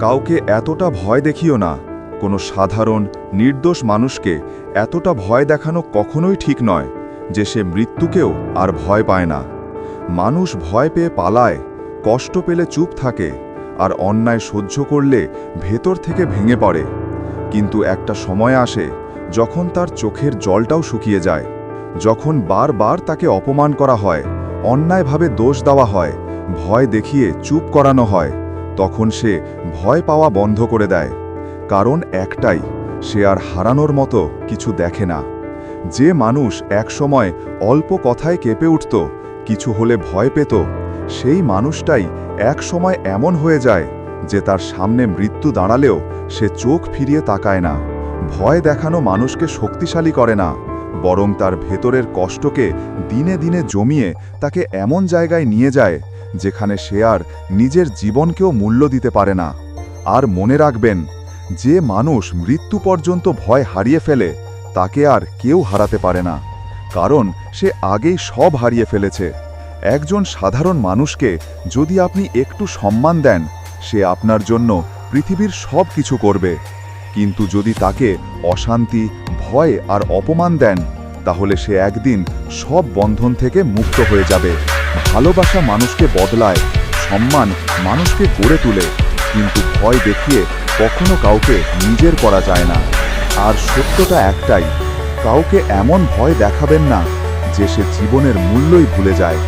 কাউকে এতটা ভয় দেখিও না। কোনো সাধারণ, নির্দোষ মানুষকে এতটা ভয় দেখানো কখনোই ঠিক নয় যে সে মৃত্যুকেও আর ভয় পায় না। মানুষ ভয় পেয়ে পালায়, কষ্ট পেলে চুপ থাকে, আর অন্যায় সহ্য করলে ভেতর থেকে ভেঙে পড়ে। কিন্তু একটা সময় আসে যখন তার চোখের জলটাও শুকিয়ে যায়, যখন বারবার তাকে অপমান করা হয়, অন্যায়ভাবে দোষ দেওয়া হয়, ভয় দেখিয়ে চুপ করানো হয়। তখন সে ভয় পাওয়া বন্ধ করে দেয়। কারণ একটাই, সে আর হারানোর মতো কিছু দেখে না। যে মানুষ একসময় অল্প কথায় কেঁপে উঠত, কিছু হলে ভয় পেত, সেই মানুষটাই একসময় এমন হয়ে যায় যে তার সামনে মৃত্যু দাঁড়ালেও সে চোখ ফিরিয়ে তাকায় না। ভয় দেখানো মানুষকে শক্তিশালী করে না, বরং তার ভেতরের কষ্টকে দিনে দিনে জমিয়ে তাকে এমন জায়গায় নিয়ে যায় যেখানে সে আর নিজের জীবনকেও মূল্য দিতে পারে না। আর মনে রাখবেন, যে মানুষ মৃত্যু পর্যন্ত ভয় হারিয়ে ফেলে, তাকে আর কেউ হারাতে পারে না। কারণ সে আগেই সব হারিয়ে ফেলেছে। একজন সাধারণ মানুষকে যদি আপনি একটু সম্মান দেন, সে আপনার জন্য পৃথিবীর সব কিছু করবে। কিন্তু যদি তাকে অশান্তি, ভয় আর অপমান দেন, তাহলে সে একদিন সব বন্ধন থেকে মুক্ত হয়ে যাবে। ভালোবাসা মানুষকে বদলায়, সম্মান মানুষকে গড়ে তোলে, কিন্তু ভয় দেখিয়ে কখনো কাউকে নিজের করা যায় না। আর সত্যটা একটাই, কাউকে এমন ভয় দেখাবেন না যে সে জীবনের মূল্যই ভুলে যায়।